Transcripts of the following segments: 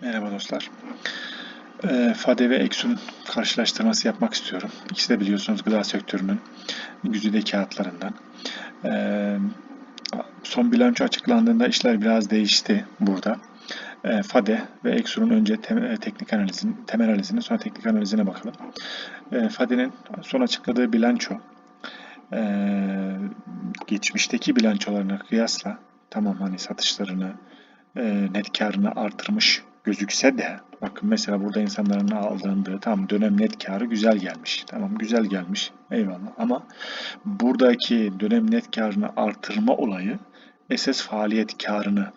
Merhaba dostlar. Ee, Fade ve Exxon karşılaştırması yapmak istiyorum. İkisi de biliyorsunuz gıda sektörünün güzide kağıtlarından. Ee, son bilanço açıklandığında işler biraz değişti burada. Ee, Fade ve Exxon'un önce tem- teknik analizini, temel analizini sonra teknik analizine bakalım. Ee, Fade'nin son açıkladığı bilanço geçmişteki bilançolarına kıyasla tamam hani satışlarını e, net karını artırmış gözükse de bakın mesela burada insanların aldandığı tam dönem net karı güzel gelmiş. Tamam güzel gelmiş. Eyvallah ama buradaki dönem net karını artırma olayı esas faaliyet karını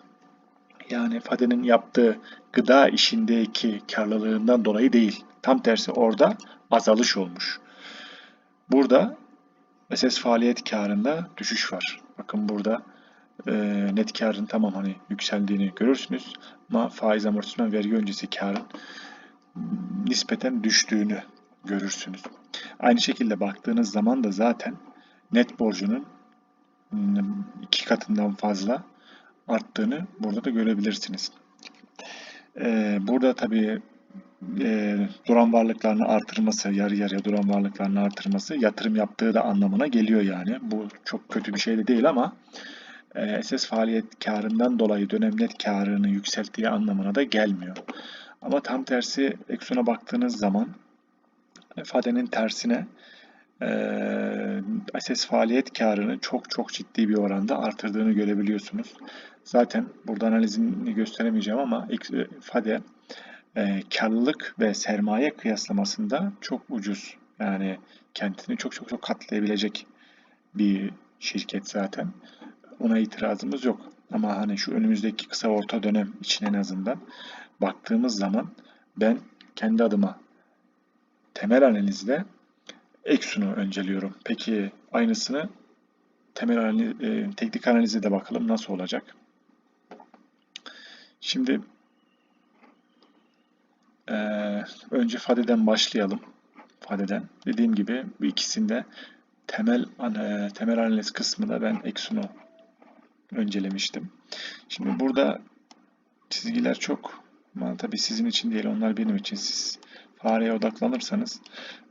yani Fade'nin yaptığı gıda işindeki karlılığından dolayı değil. Tam tersi orada azalış olmuş. Burada esas faaliyet karında düşüş var. Bakın burada e, net karın tamam hani yükseldiğini görürsünüz ama faiz amortisman vergi öncesi karın nispeten düştüğünü görürsünüz. Aynı şekilde baktığınız zaman da zaten net borcunun iki katından fazla arttığını burada da görebilirsiniz. Ee, burada tabii e, duran varlıklarını artırması, yarı yarıya duran varlıklarını artırması yatırım yaptığı da anlamına geliyor yani. Bu çok kötü bir şey de değil ama esas faaliyet karından dolayı dönem net karını yükselttiği anlamına da gelmiyor. Ama tam tersi Exxon'a baktığınız zaman Fade'nin tersine e, esas faaliyet karını çok çok ciddi bir oranda artırdığını görebiliyorsunuz. Zaten burada analizini gösteremeyeceğim ama Fade e, karlılık ve sermaye kıyaslamasında çok ucuz. Yani kendini çok çok çok katlayabilecek bir şirket zaten. Ona itirazımız yok. Ama hani şu önümüzdeki kısa orta dönem için en azından baktığımız zaman ben kendi adıma temel analizde Exxon'u önceliyorum. Peki aynısını temel analiz, e, teknik analize de bakalım nasıl olacak. Şimdi e, önce Fade'den başlayalım. Fade'den. Dediğim gibi bu ikisinde temel e, temel analiz kısmında ben Exxon'u öncelemiştim. Şimdi burada çizgiler çok ama tabii sizin için değil onlar benim için. Siz fareye odaklanırsanız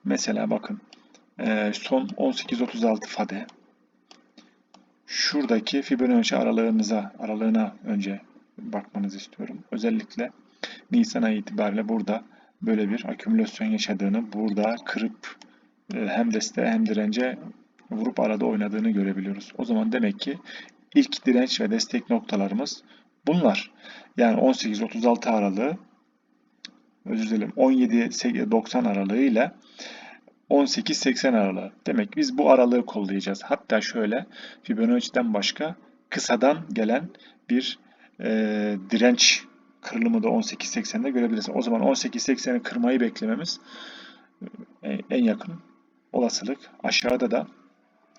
mesela bakın e, son 18.36 fade şuradaki Fibonacci aralığınıza aralığına önce bakmanızı istiyorum. Özellikle Nisan ayı itibariyle burada böyle bir akümülasyon yaşadığını, burada kırıp e, hem desteğe hem dirence vurup arada oynadığını görebiliyoruz. O zaman demek ki ilk direnç ve destek noktalarımız bunlar. Yani 18-36 aralığı özür dilerim 17-90 aralığı ile 18-80 aralığı. Demek biz bu aralığı kollayacağız. Hatta şöyle Fibonacci'den başka kısadan gelen bir e, direnç kırılımı da 18-80'de görebiliriz. O zaman 18-80'i kırmayı beklememiz e, en yakın olasılık. Aşağıda da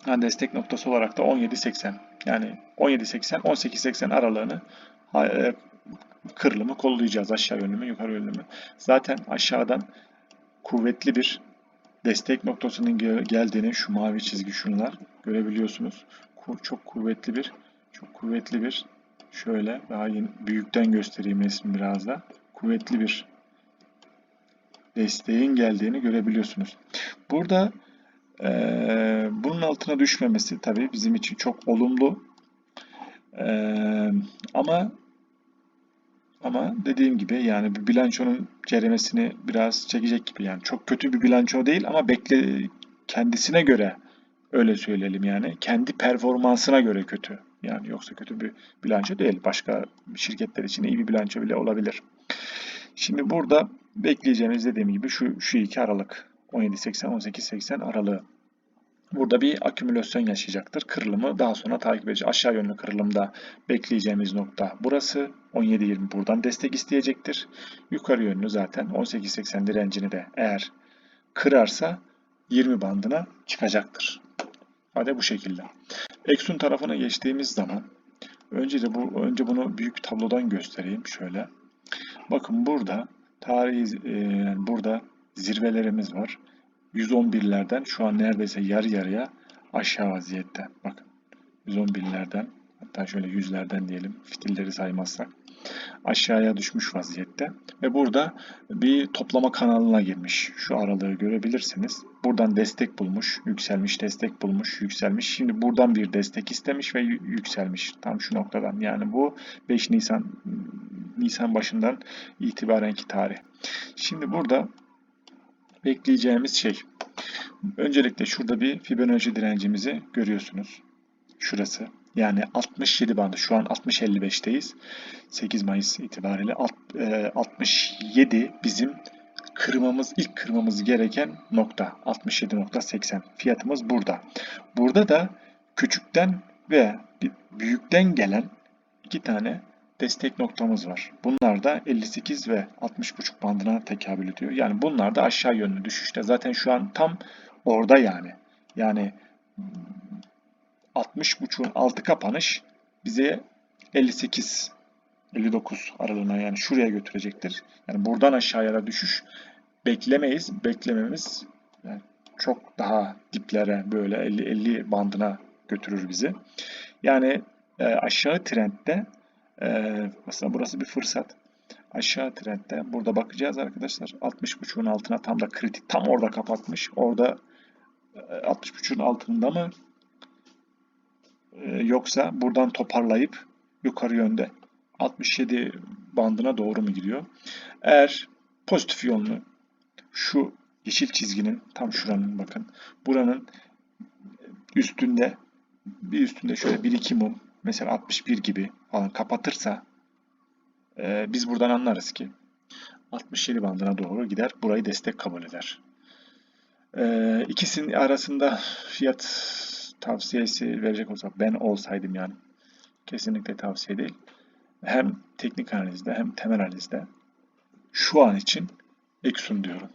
destek noktası olarak da 17.80 yani 17.80 18.80 aralığını e, kırılımı kollayacağız aşağı yönlü mü yukarı yönlü mü. Zaten aşağıdan kuvvetli bir destek noktasının geldiğini şu mavi çizgi şunlar görebiliyorsunuz. Çok kuvvetli bir çok kuvvetli bir şöyle daha yeni, büyükten göstereyim resmi biraz da kuvvetli bir desteğin geldiğini görebiliyorsunuz. Burada ee, bunun altına düşmemesi tabii bizim için çok olumlu. Ee, ama ama dediğim gibi yani bir bilançonun ceremesini biraz çekecek gibi yani çok kötü bir bilanço değil ama bekle kendisine göre öyle söyleyelim yani kendi performansına göre kötü. Yani yoksa kötü bir bilanço değil. Başka şirketler için iyi bir bilanço bile olabilir. Şimdi burada bekleyeceğimiz dediğim gibi şu şu iki aralık 17.80-18.80 aralığı. Burada bir akümülasyon yaşayacaktır. Kırılımı daha sonra takip edeceğiz. Aşağı yönlü kırılımda bekleyeceğimiz nokta burası. 17.20 buradan destek isteyecektir. Yukarı yönlü zaten 18.80 direncini de eğer kırarsa 20 bandına çıkacaktır. Hadi bu şekilde. Exxon tarafına geçtiğimiz zaman önce de bu önce bunu büyük tablodan göstereyim şöyle. Bakın burada tarihi e, burada zirvelerimiz var. 111'lerden şu an neredeyse yarı yarıya aşağı vaziyette. Bakın 111'lerden hatta şöyle yüzlerden diyelim fitilleri saymazsak. aşağıya düşmüş vaziyette ve burada bir toplama kanalına girmiş. Şu aralığı görebilirsiniz. Buradan destek bulmuş, yükselmiş, destek bulmuş, yükselmiş. Şimdi buradan bir destek istemiş ve yü- yükselmiş. Tam şu noktadan. Yani bu 5 Nisan Nisan başından itibarenki tarih. Şimdi burada bekleyeceğimiz şey öncelikle şurada bir Fibonacci direncimizi görüyorsunuz. Şurası. Yani 67 bandı. Şu an 60-55'teyiz. 8 Mayıs itibariyle alt- e, 67 bizim kırmamız ilk kırmamız gereken nokta 67.80 fiyatımız burada. Burada da küçükten ve büyükten gelen iki tane destek noktamız var. Bunlar da 58 ve 60.5 bandına tekabül ediyor. Yani bunlar da aşağı yönlü düşüşte. Zaten şu an tam orada yani. Yani 60.5'un altı kapanış bize 58 59 aralığına yani şuraya götürecektir. Yani buradan aşağıya da düşüş beklemeyiz. Beklememiz yani çok daha diplere böyle 50 50 bandına götürür bizi. Yani e, aşağı trendde e, aslında burası bir fırsat. Aşağı trendde burada bakacağız arkadaşlar. 60.5'un altına tam da kritik tam orada kapatmış. Orada e, 60.5'un altında mı e, yoksa buradan toparlayıp yukarı yönde 67 bandına doğru mu gidiyor? Eğer pozitif yönlü şu yeşil çizginin tam şuranın bakın buranın üstünde bir üstünde şöyle bir iki mum mesela 61 gibi falan kapatırsa e, biz buradan anlarız ki 67 bandına doğru gider. Burayı destek kabul eder. E, ikisinin arasında fiyat tavsiyesi verecek olsak ben olsaydım yani kesinlikle tavsiye değil. Hem teknik analizde hem temel analizde şu an için Exxon diyorum.